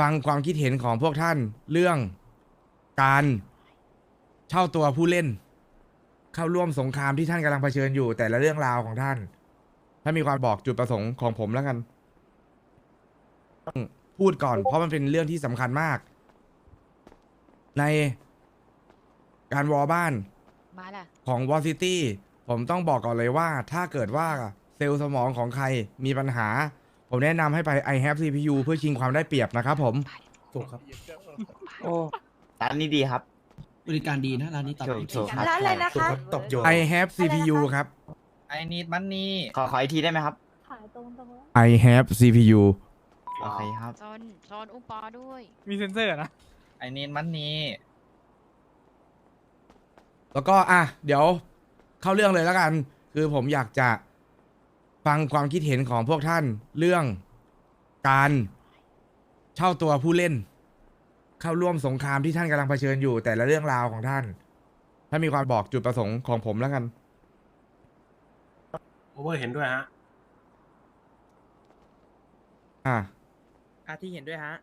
ฟังความคิดเห็นของพวกท่านเรื่องการเช่าตัวผู้เล่น เข้าร่วมสงครามที่ท่านกำลังเผชิญอยู่ แต่ละเรื่องราวของท่าน ถ้ามีความบอกจุดประสงค์ของผมแล้วกันต้องพูดก่อน เพราะมันเป็นเรื่องที่สำคัญมาก ในการวอลบ้าน มาล่ะ ของวอซิตี้ผมต้องบอกก่อนเลยว่า ถ้าเกิดว่าเซลล์สมองของใครมีปัญหา ผมแนะนำให้ไป i have CPU เพื่อชิงความได้เปรียบนะครับผม ถูกครับ โอ้ร้านนี้ดีครับบริการดีนะร้านนี้ตอบถูกดีถูกครับร้านอะไรนะถูกคะ ครับตอบโจทย์ I have CPU ครับ ไอนีดมันนี่ขอขออีกทีได้ไหมครับ ขายตรงตรงแล้ว I have CPU โอเคครับ ซอนซอนอุ้มปอด้วย มีเซนเซอร์นะ ไอนีดมันนี่แล้วก็อะเดี๋ยวเข้าเรื่องเลยแล้วกัน คือผมอยากจะ ฟังความคิดเห็นของพวกท่านเรื่องการเช่าตัวผู้เล่น เข้าร่วมสงครามที่ท่านกำลังเผชิญอยู่ แต่ละเรื่องราวของท่าน ถ้ามีความบอกจุดประสงค์ของผมแล้วกัน โอเวอร์เห็นด้วยฮะ อะอาที่เห็นด้วยฮะ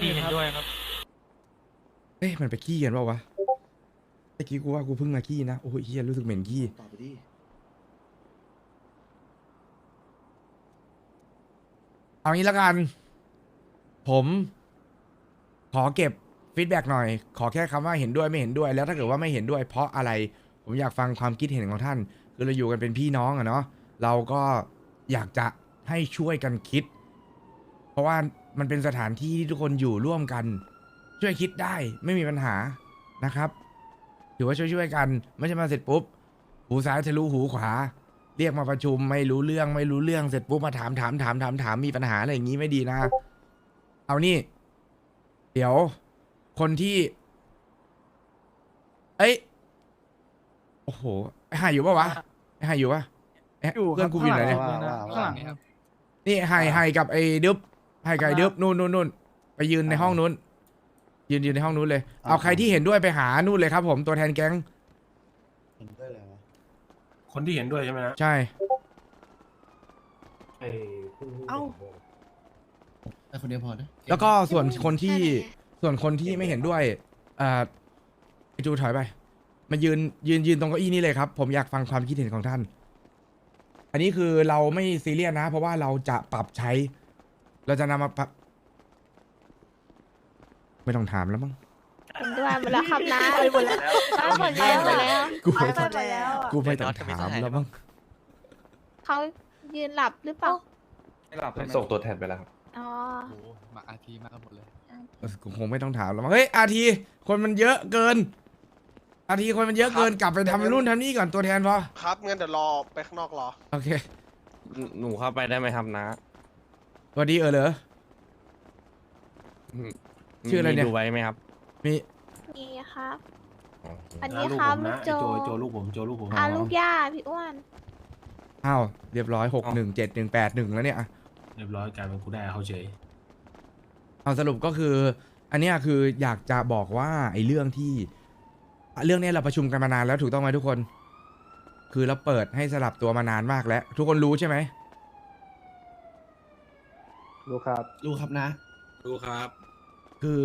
พี่เห็นด้วยครับ เอ๊ะมันไปขี้กันเปล่าวะเมื่อกี้กูว่ากูเพิ่งมาขี้นะ โอ้ยเฮียรู้สึกเหม็นขี้ตอบไปดิเอางี้แล้วกัน ผม ขอเก็บฟีดแบ็กหน่อย ขอแค่คำว่าเห็นด้วยไม่เห็นด้วย แล้วถ้าเกิดว่าไม่เห็นด้วย เพราะอะไร ผมอยากฟังความคิดเห็นของท่าน คือเราอยู่กันเป็นพี่น้องอะเนาะ เราก็อยากจะให้ช่วยกันคิด เพราะว่ามันเป็นสถานที่ที่ทุกคนอยู่ร่วมกัน ช่วยคิดได้ไม่มีปัญหานะครับ ถือว่าช่วยๆกัน ไม่ใช่มาเสร็จปุ๊บ หูซ้ายทะลุหูขวา เรียกมาประชุมไม่รู้เรื่องไม่รู้เรื่องเสร็จปุ๊บมาถามถามถามถามถามมีปัญหาอะไรอย่างนี้ไม่ดีนะ เอานี่ เดี๋ยว คนที่ เอ้ยโอ้โหไอ้หายอยู่ปะวะไอ้หายอยู่ปะเอ๊ะอยู่ครับ เพื่อนกูอยู่ไหนเนี่ยข้างหลังข้างหลังครับ นี่ไฮไฮกับไอ้ดึบไฮกับไอ้ดึบนู่นนู่นนู่นไปยืนในห้องนู้น ยืนยืนในห้องนู้นเลย เอาใครที่เห็นด้วยไปหานู่นเลยครับผมตัวแทนแก๊ง เห็นด้วยเลยวะคนที่เห็นด้วยใช่ไหมฮะใช่เอ้า แต่คนเดียวพอนะแล้วก็ส่วนคนที่ ส่วนคนที่ไม่เห็นด้วยอ่าไอจูถอยไป มายืนยืนยืนตรงเก้าอี้นี้เลยครับ ผมอยากฟังความคิดเห็นของท่าน อันนี้คือเราไม่ซีเรียสนะ เพราะว่าเราจะปรับใช้ เราจะนำมาปรับ ไม่ต้องถามแล้วมั้งเห็นด้วยหมดแล้วครับนะไปหมดแล้วไปหมดแล้วหมดแล้วกูไปไม่หมต้องดแล้ว กูไม่ต้องถามแล้วมั้ง เขายืนหลับหรือเปล่าส่งตัวแทนไปแล้วครับ อ๋อโอ้โหมาอาทีมากันหมดเลยเออกูคงไม่ต้องถามแล้วมั้ง เฮ้ยอาที คนมันเยอะเกิน อาทีคนมันเยอะเกิน กลับไปทำนู่นทำนี่ก่อนตัวแทนพอ ครับงั้นเดี๋ยวรอไปข้างนอกรอ โอเค หนูเข้าไปได้ไหมครับนะ สวัสดีเออเหรอ ชื่ออะไรเนี่ย มีดูไว้ไหมครับ มีนี่ครับ อ๋ออันนะนี้ลูกครัผบมลูนะกไอ้โจโจโจลูกผมโจลูกผมอะลูกย่าพี่อ้วน อ้าวเรียบร้อยหกหนึ่งเจ็ดหนึ่งแปดหนึ่งแล้วเนี่ยอะเรียบร้อยกลายเป็นกูได้เขาเฉยเอาสรุปก็คือ อันเนี้ยคืออยากจะบอกว่าไอ้เรื่องที่เรื่องเนี้ยเราประชุมกันมานานแล้วถูกต้องไหมทุกคน คือเราเปิดให้สลับตัวมานานมากแล้ว ทุกคนรู้ใช่ไหม รู้ครับนะ ดูครับ คือ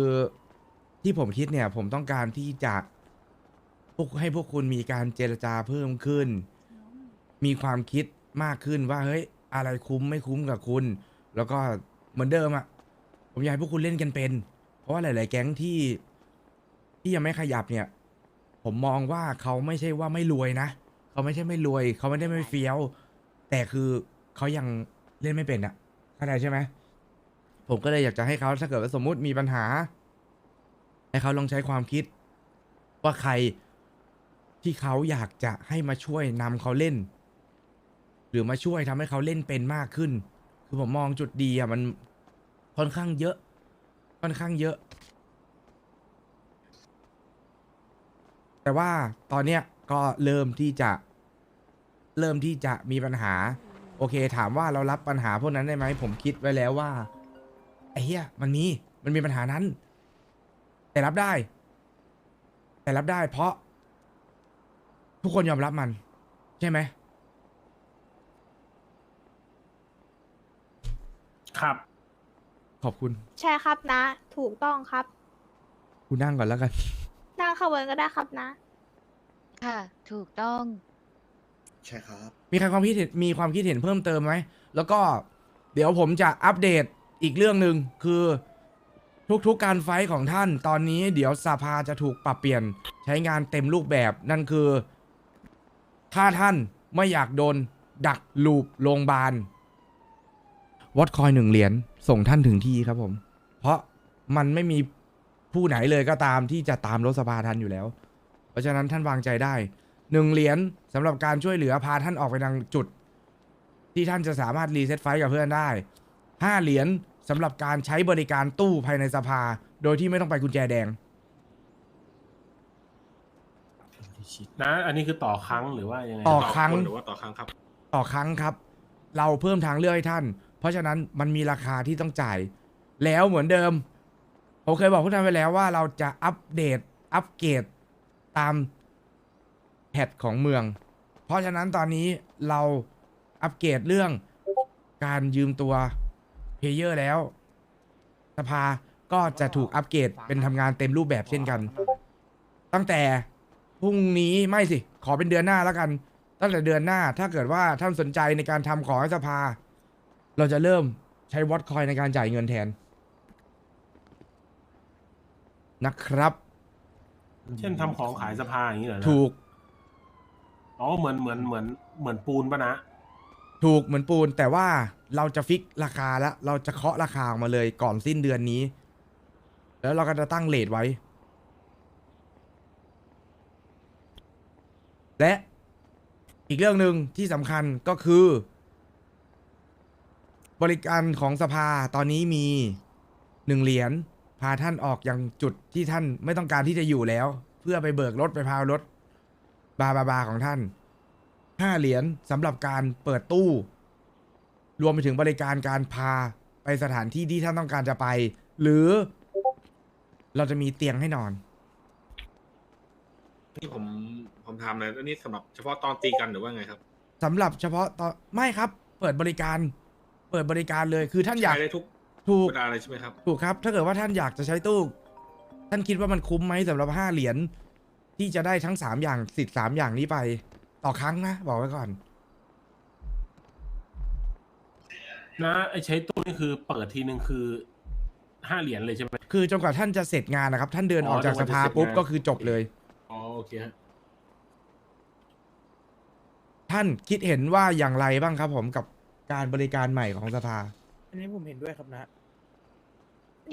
ที่ผมคิดเนี่ย ผมต้องการที่จะพวกให้พวกคุณมีการเจรจาเพิ่มขึ้น มีความคิดมากขึ้นว่าเฮ้ยอะไรคุ้มไม่คุ้มกับคุณ แล้วก็เหมือนเดิมอะผมอยากให้พวกคุณเล่นกันเป็น เพราะว่าหลาย ๆ แก๊งที่ที่ยังไม่ขยับเนี่ย ผมมองว่าเขาไม่ใช่ว่าไม่รวยนะเขาไม่ใช่ไม่รวย เขาไม่ได้ไม่เฟี้ยว แต่คือเขายังเล่นไม่เป็นอะเข้าใจใช่ไหม ผมก็เลยอยากจะให้เขาถ้าเกิดว่าสมมุติมีปัญหา ให้เขาลองใช้ความคิด ว่าใครที่เขาอยากจะให้มาช่วยนำเขาเล่น หรือมาช่วยทำให้เขาเล่นเป็นมากขึ้น คือผมมองจุดดีอะมันค่อนข้างเยอะ ค่อนข้างเยอะ แต่ว่าตอนเนี้ยก็เริ่มที่จะ เริ่มที่จะมีปัญหา โอเค ถามว่าเรารับปัญหาพวกนั้นได้ไหมผมคิดไว้แล้วว่า อ้เหี้ยมันมีมันมีปัญหานั้น แต่รับได้ แต่รับได้ เพราะ ทุกคนยอมรับมัน ใช่ไหมครับ ขอบคุณใช่ครับนะ ถูกต้องครับกูนั่งก่อนแล้วกัน นั่งขบวนก็ได้ครับนะ ค่ะ ถูกต้อง ใช่ครับ มีใครความคิดเห็นมีความคิดเห็นเพิ่มเติมไหม แล้วก็เดี๋ยวผมจะอัปเดต อีกเรื่องหนึ่งคือทุกๆการไฟของท่านตอนนี้เดี๋ยวสภาจะถูกปรับเปลี่ยนใช้งานเต็มรูปแบบนั่นคือ ถ้าท่านไม่อยากโดน ดักลูปโรงพยาบาลวอตคอยหนึ่งเหรียญส่งท่านถึงที่ครับผม เพราะมันไม่มีผู้ไหนเลยก็ตามที่จะตามรถสภาทันอยู่แล้ว เพราะฉะนั้นท่านวางใจได้หนึ่งเหรียญสำหรับการช่วยเหลือพาท่านออกไปยังจุด ที่ท่านจะสามารถรีเซ็ตไฟกับเพื่อนได้ ห้าเหรียญสำหรับการใช้บริการตู้ภายในสภา โดยที่ไม่ต้องไปกุญแจแดง นะอันนี้คือต่อครั้งหรือว่ายังไงต่อครั้ง นหรือว่าต่อครั้งครับ ต่อครั้งครับ เราเพิ่มทางเลือกให้ท่าน เพราะฉะนั้นมันมีราคาที่ต้องจ่าย แล้วเหมือนเดิม ผมเคยบอกพวกท่านไปแล้วว่าเราจะอัปเดต อัปเกรดตามแพทของเมือง เพราะฉะนั้นตอนนี้เราอัปเกรดเรื่องการยืมตัว เพลเยอร์แล้ว สภาก็จะถูกอัปเกรดเป็นทำงานเต็มรูปแบบเช่นกัน ตั้งแต่พรุ่งนี้ไม่สิ ขอเป็นเดือนหน้าแล้วกัน ตั้งแต่เดือนหน้าถ้าเกิดว่าท่านสนใจในการทำของให้สภา เราจะเริ่มใช้วอตคอยในการจ่ายเงินแทน นะครับ เช่นทำของขายสภาอย่างนี้เหรอนะถูก อ๋อเหมือนเหมือนเหมือนเหมือนปูนปะนะ ถูกเหมือนปูนแต่ว่า เราจะฟิกราคาแล้ว เราจะเคาะราคาออกมาเลยก่อนสิ้นเดือนนี้ แล้วเราก็จะตั้งเลทไว้ และอีกเรื่องหนึ่งที่สำคัญก็คือ บริการของสภาตอนนี้มีหนึ่งเหรียญพาท่านออกยังจุดที่ท่านไม่ต้องการที่จะอยู่แล้ว เพื่อไปเบิกรถไปพาวรถ บาบาบาของท่านห้าเหรียญสำหรับการเปิดตู้ รวมไปถึงบริการการพาไปสถานที่ที่ท่านต้องการจะไป หรือ เราจะมีเตียงให้นอน นี่ผมผมทำเลยอันนี้สำหรับเฉพาะตอนตีกันหรือว่าไงครับสำหรับเฉพาะตอนไม่ครับ เปิดบริการ เปิดบริการเลยคือท่านอยากใช้ได้ทุกถูก เวลาเลยใช่ไหมครับ ถูกครับ ถ้าเกิดว่าท่านอยากจะใช้ตู้ ท่านคิดว่ามันคุ้มไหมสำหรับห้าเหรียญที่จะได้ทั้งสามอย่างสิทธิ์สามอย่างนี้ไป ต่อครั้งนะ บอกไว้ก่อน นะไอใช้ตู้นี่คือเปิดทีหนึ่งคือห้าเหรียญเลยใช่ไหม คือจนกว่าท่านจะเสร็จงานนะครับ ท่านเดินออกจากอ๋อสภาจนกว่าจะเสร็จปุ๊บงานก็คือจบเลย อ๋อโอเคฮะท่านคิดเห็นว่าอย่างไรบ้างครับ ผมกับการบริการใหม่ของสภา อันนี้ผมเห็นด้วยครับนะ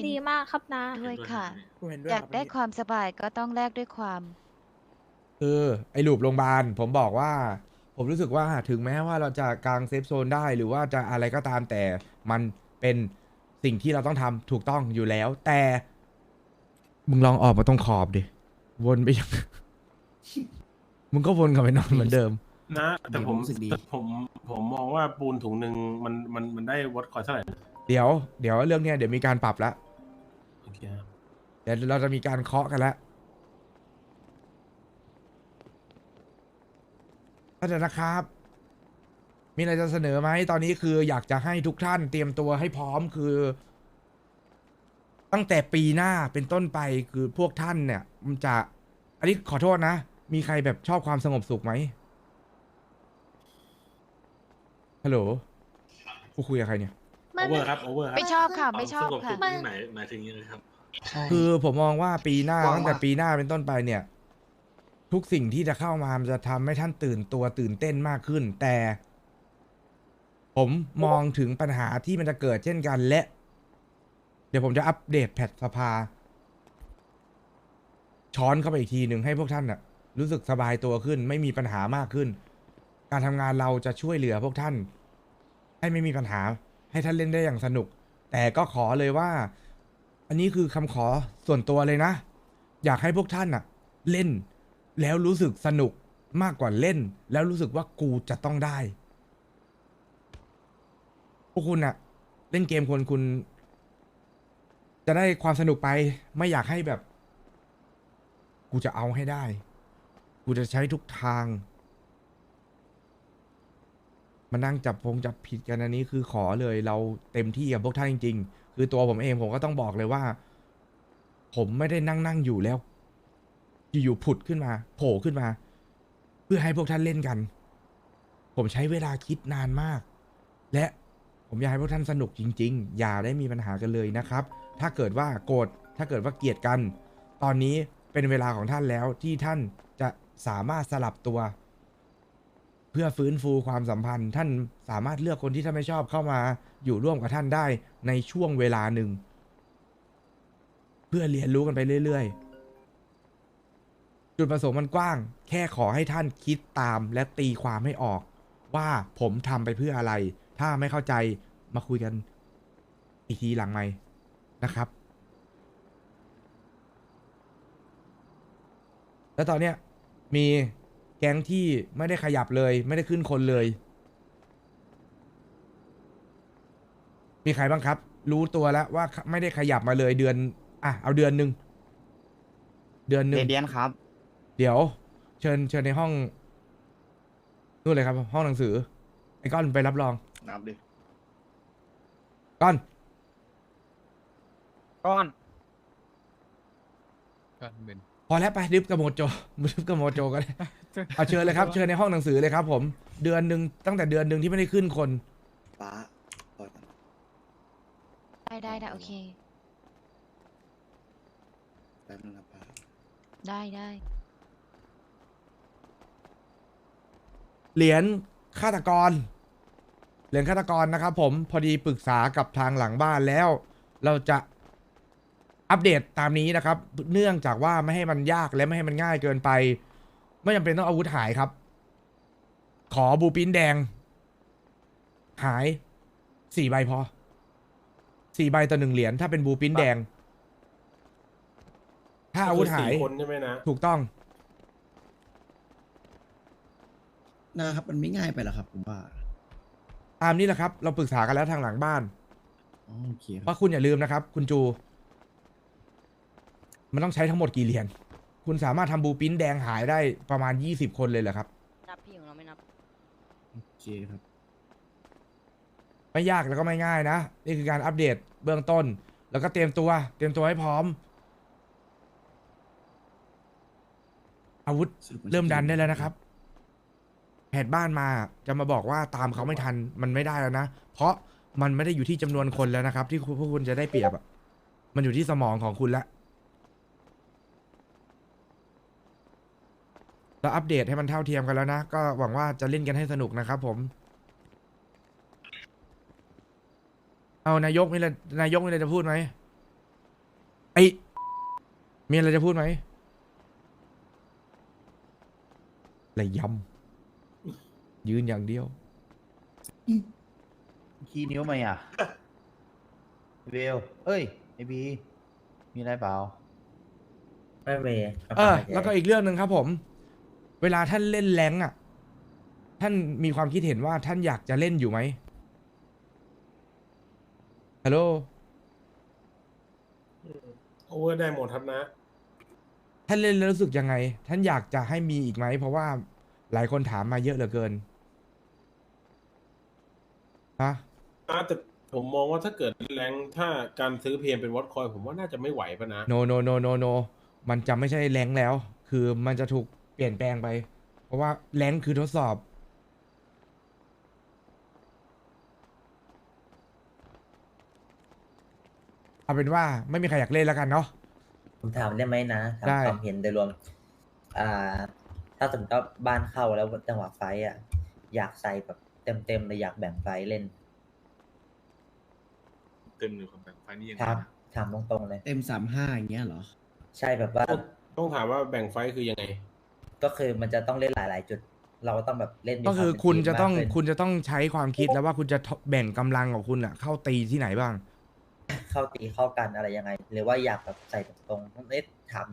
ดีมากครับนะด้วยค่ะ ผมเห็นด้วยอยากครับได้ความสบายก็ต้องแลกด้วยความ คือไอ้ลูปโรงพยาบาลผมบอกว่า ผมรู้สึกว่าถึงแม้ว่าเราจะกางเซฟโซนได้หรือว่าจะอะไรก็ตามแต่มันเป็นสิ่งที่เราต้องทำถูกต้องอยู่แล้ว แต่มึงลองออกมาตรงขอบดิ วนไปยัง มึงก็วนกลับไปนอนเหมือนเดิม นะแต่ผมรู้สึกดี แต่ผมผมมองว่าปูนถุงหนึ่งมันมันมันได้วัดคอยเท่าไหร่นะเดี๋ยว เดี๋ยวเรื่องเนี้ยเดี๋ยวมีการปรับแล้วโอเคฮะเดี๋ยวเราจะมีการเคาะกันแล้ วท่านนะครับ มีอะไรจะเสนอไหมตอนนี้คืออยากจะให้ทุกท่านเตรียมตัวให้พร้อมคือ ตั้งแต่ปีหน้าเป็นต้นไปคือพวกท่านเนี่ย มันจะ อันนี้ขอโทษนะ มีใครแบบชอบความสงบสุขไหมฮัลโหลกูคุยกับใครเนี่ย โอเวอร์ครับโอเวอร์ครับไม่ชอบค่ะ ไม่ชอบวามสงค่ะสุขนี่หมายหมายถึงยังไงครับ คือผมมองว่าปีหน้าว่างตั้งแต่มากปีหน้าเป็นต้นไปเนี่ย ทุกสิ่งที่จะเข้ามามันจะทำให้ท่านตื่นตัวตื่นเต้นมากขึ้น แต่ ผมมองถึงปัญหาที่มันจะเกิดเช่นกันและ เดี๋ยวผมจะอัปเดตแพทสภา ช้อนเข้าไปอีกทีหนึ่งให้พวกท่านน่ะรู้สึกสบายตัวขึ้น ไม่มีปัญหามากขึ้น การทำงานเราจะช่วยเหลือพวกท่าน ให้ไม่มีปัญหา ให้ท่านเล่นได้อย่างสนุก แต่ก็ขอเลยว่า อันนี้คือคำขอส่วนตัวเลยนะ อยากให้พวกท่านอะเล่น แล้วรู้สึกสนุกมากกว่าเล่น แล้วรู้สึกว่ากูจะต้องได้ พวกคุณอะเล่นเกมคนคุณ จะได้ความสนุกไปไม่อยากให้แบบ กูจะเอาให้ได้ กูจะใช้ทุกทาง มานั่งจับพงจับผิดกันอันนี้คือขอเลยเราเต็มที่กับพวกท่านจริง ๆ คือตัวผมเองผมก็ต้องบอกเลยว่า ผมไม่ได้นั่งนั่งอยู่แล้ว อยู่ๆผุดขึ้นมา โผล่ขึ้นมา เพื่อให้พวกท่านเล่นกัน ผมใช้เวลาคิดนานมาก และผมอยากให้พวกท่านสนุกจริง ๆ อย่าได้มีปัญหากันเลยนะครับ ถ้าเกิดว่าโกรธถ้าเกิดว่าเกลียดกัน ตอนนี้เป็นเวลาของท่านแล้วที่ท่านจะสามารถสลับตัว เพื่อฟื้นฟูความสัมพันธ์ ท่านสามารถเลือกคนที่ท่านไม่ชอบเข้ามา อยู่ร่วมกับท่านได้ในช่วงเวลาหนึ่ง เพื่อเรียนรู้กันไปเรื่อย ๆ จุดประสงค์มันกว้าง แค่ขอให้ท่านคิดตามและตีความให้ออก ว่าผมทำไปเพื่ออะไร ถ้าไม่เข้าใจมาคุยกันอีกทีหลังไหมนะครับ แล้วตอนเนี้ยมีแก๊งที่ไม่ได้ขยับเลย ไม่ได้ขึ้นคนเลย มีใครบ้างครับ รู้ตัวแล้วว่าไม่ได้ขยับมาเลยเดือน อะ เอาเดือนหนึ่งเดือนหนึ่เรงเดียนครับ เดี๋ยว เชิญเชิญในห้องนู่นเลยครับ ห้องหนังสือ ไอ้ก้อนไปรับรองนับดิก้อนก้อนก็เป็นพอแล้วไปดิฟกับโมโจดิฟกับโมโจก็ได้เอาเชิญเลยครับเชิญในห้องหนังสือเลยครับ ผม เดือนหนึ่งตั้งแต่เดือนหนึ่งที่ไม่ได้ขึ้นคนป้าปล่อยมันได้ได้ได้โอเคแป๊บนึงนะป้าได้ได้ เหรียญฆาตกร เหรียญฆาตกรนะครับผมพอดีปรึกษากับทางหลังบ้านแล้ว เราจะอัปเดตตามนี้นะครับ เนื่องจากว่าไม่ให้มันยากและไม่ให้มันง่ายเกินไป ไม่จำเป็นต้องอาวุธหายครับ ขอบูปินแดง หายสี่ใบพอสี่ใบต่อหนึ่งเหรียญถ้าเป็นบูปินแดง ถ้าอาวุธหายก็คือสี่คนใช่ไหมนะ ถูกต้อง นะครับ มันไม่ง่ายไปหรอครับ ผมว่าตามนี้แหละครับ เราปรึกษากันแล้วทางหลังบ้านอ๋อโอเคคเพรับราะคุณอย่าลืมนะครับ คุณจู มันต้องใช้ทั้งหมดกี่เหรียญคุณสามารถทำบูปิ้นแดงหายได้ประมาณ20คนเลยเหรอครับ นับพี่ของเราไม่นับ โอเคครับ ไม่ยากแล้วก็ไม่ง่ายนะ นี่คือการอัปเดตเบื้องต้น แล้วก็เตรียมตัว เตรียมตัวให้พร้อม อาวุธสรุปมันเริ่มดันได้แล้วนะครับ แผดบ้านมาจะมาบอกว่าตามเขาไม่ทันมันไม่ได้แล้วนะ เพราะมันไม่ได้อยู่ที่จำนวนคนแล้วนะครับ ที่พวกคุณจะได้เปรียบอะมันอยู่ที่สมองของคุณแล้วเราอัปเดตให้มันเท่าเทียมกันแล้วนะ ก็หวังว่าจะเล่นกันให้สนุกนะครับผม เอานายกมีอะไรนายกมีอะไรจะพูดไหมไอมีอะไรจะพูดไหมระยำ ยืนอย่างเดียว ขี้นิ้วไหมอะเวลเอ้ยไอบีมีอะไรเปล่า ไม่เมย์เออแล้วก็อีกเรื่องหนึ่งครับผม เวลาท่านเล่นแรงค์อะ ท่านมีความคิดเห็นว่าท่านอยากจะเล่นอยู่ไหมฮัลโหลโอเวอร์ได้หมดครับนะ ท่านเล่นแล้วรู้สึกยังไง ท่านอยากจะให้มีอีกไหม เพราะว่าหลายคนถามมาเยอะเหลือเกิน ฮะนะแต่ผมมองว่าถ้าเกิดแรงถ้าการซื้อเพียงเป็นวอตคอย ผมว่าน่าจะไม่ไหวปะนะ โนโนโนโนโนมันจะไม่ใช่แรงค์แล้ว คือมันจะถูกเปลี่ยนแปลงไป เพราะว่าแรงค์คือทดสอบ เอาเป็นว่าไม่มีใครอยากเล่นแล้วกันเนาะ ผมถามได้ไหมนะถามได้ ความเห็นโดยรวม อ่า ถ้าสมมติว่าบ้านเข้าแล้วจังหวะไฟต์อะ อยากใส่แบบ เต็มๆเลยอยากแบ่งไฟต์เล่นเต็มหนึ่งคนแบ่งไฟนี่ยังไงครับนะถามตรงๆเลย เต็มสามห้าอย่างเงี้ยเหรอ ใช่แบบว่าต้องถามว่าแบ่งไฟคือยังไง ก็คือมันจะต้องเล่นหลาย ๆ จุด เราก็ต้องแบบเล่นมีก็คือวามเป็นคุณทีมจะต้องมากขึ้นคุณจะต้องใช้ความคิดแล้วว่าคุณจะแบ่งกำลังของคุณอะเข้าตีที่ไหนบ้าง เข้าตีเข้ากันอะไรยังไง หรือว่าอยากแบบใส่ตรงๆเอ๊ะถาม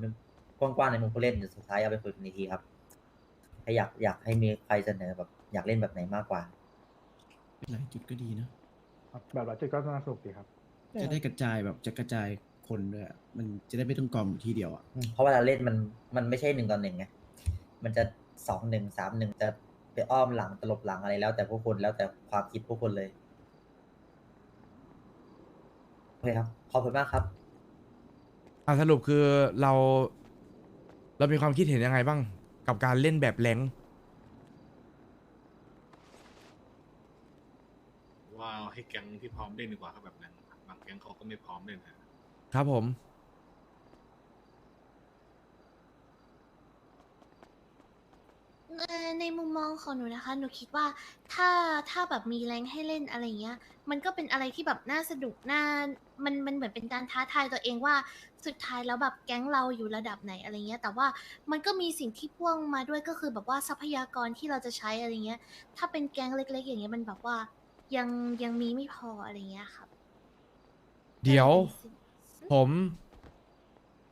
กว้างๆในมุมผู้เล่นเดี๋ยวสุดท้ายเอาไปคุยกันอีกทีครับถ้าอยากอยากให้มีใครเสนอแบบอยากเล่นแบบไหนมากกว่า หลายจุดก็ดีนะแบบเราจุดก็น่าสุกดีครับ จะได้กระจายแบบจะกระจายคนด้วยอะมันจะได้ไม่ต้องกองอยู่ที่เดียวอะอืมเพราะเวลาเล่นมันมันไม่ใช่หนึ่งต่อหนึ่งไง มันจะสองหนึ่งสามหนึ่งจะไปอ้อมหลังตลบหลังอะไรแล้ว แต่พวกคนแล้วแต่ความคิดพวกคนเลยโอเคครับ ขอบคุณมากครับ อะสรุปคือเรา เรามีความคิดเห็นยังไงบ้าง กับการเล่นแบบแรงค์ ว่า ให้แก๊งที่พร้อมเล่นดีกว่าครับแบบนั้นบางแก๊งเขาก็ไม่พร้อมเล่นนะครับผม เอ่อในมุมมองของหนูนะคะ หนูคิดว่าถ้าถ้าแบบมีแรงให้เล่นอะไรเงี้ย มันก็เป็นอะไรที่แบบน่าสนุกน่ามันมันเหมือนเป็นการท้าทายตัวเองว่าสุดท้ายแล้วแบบแก๊งเราอยู่ระดับไหนอะไรเงี้ย แต่ว่ามันก็มีสิ่งที่พ่วงมาด้วยก็คือแบบว่าทรัพยากรที่เราจะใช้อะไรเงี้ย ถ้าเป็นแก๊งเล็ก ๆ อย่างเงี้ยมันแบบว่า ยังยังมีไม่พออะไรเงี้ยครับเดี๋ยวก็เลยเป็นสิ่งผม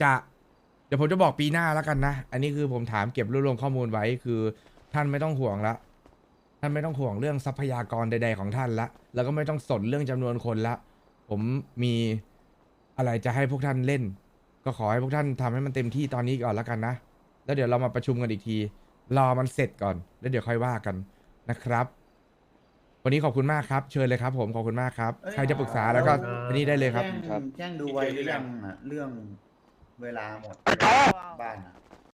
จะ เดี๋ยวผมจะบอกปีหน้าแล้วกันนะ อันนี้คือผมถามเก็บรวบรวมข้อมูลไว้คือท่านไม่ต้องห่วงละ ท่านไม่ต้องห่วงเรื่องทรัพยากรใด ๆ ของท่านละ แล้วก็ไม่ต้องสนเรื่องจำนวนคนละ ผมมีอะไรจะให้พวกท่านเล่น ก็ขอให้พวกท่านทำให้มันเต็มที่ตอนนี้ก่อนแล้วกันนะ แล้วเดี๋ยวเรามาประชุมกันอีกที รอมันเสร็จก่อน แล้วเดี๋ยวค่อยว่ากันนะครับ วันนี้ขอบคุณมากครับ เชิญเลยครับ ผมขอบคุณมากครับ ใครจะปรึกษาแล้วก็อันนี้ได้เลยครับ แจ้งแจ้งดูไว้หรือยังอะเรื่องเวลาหมดบ้านอะ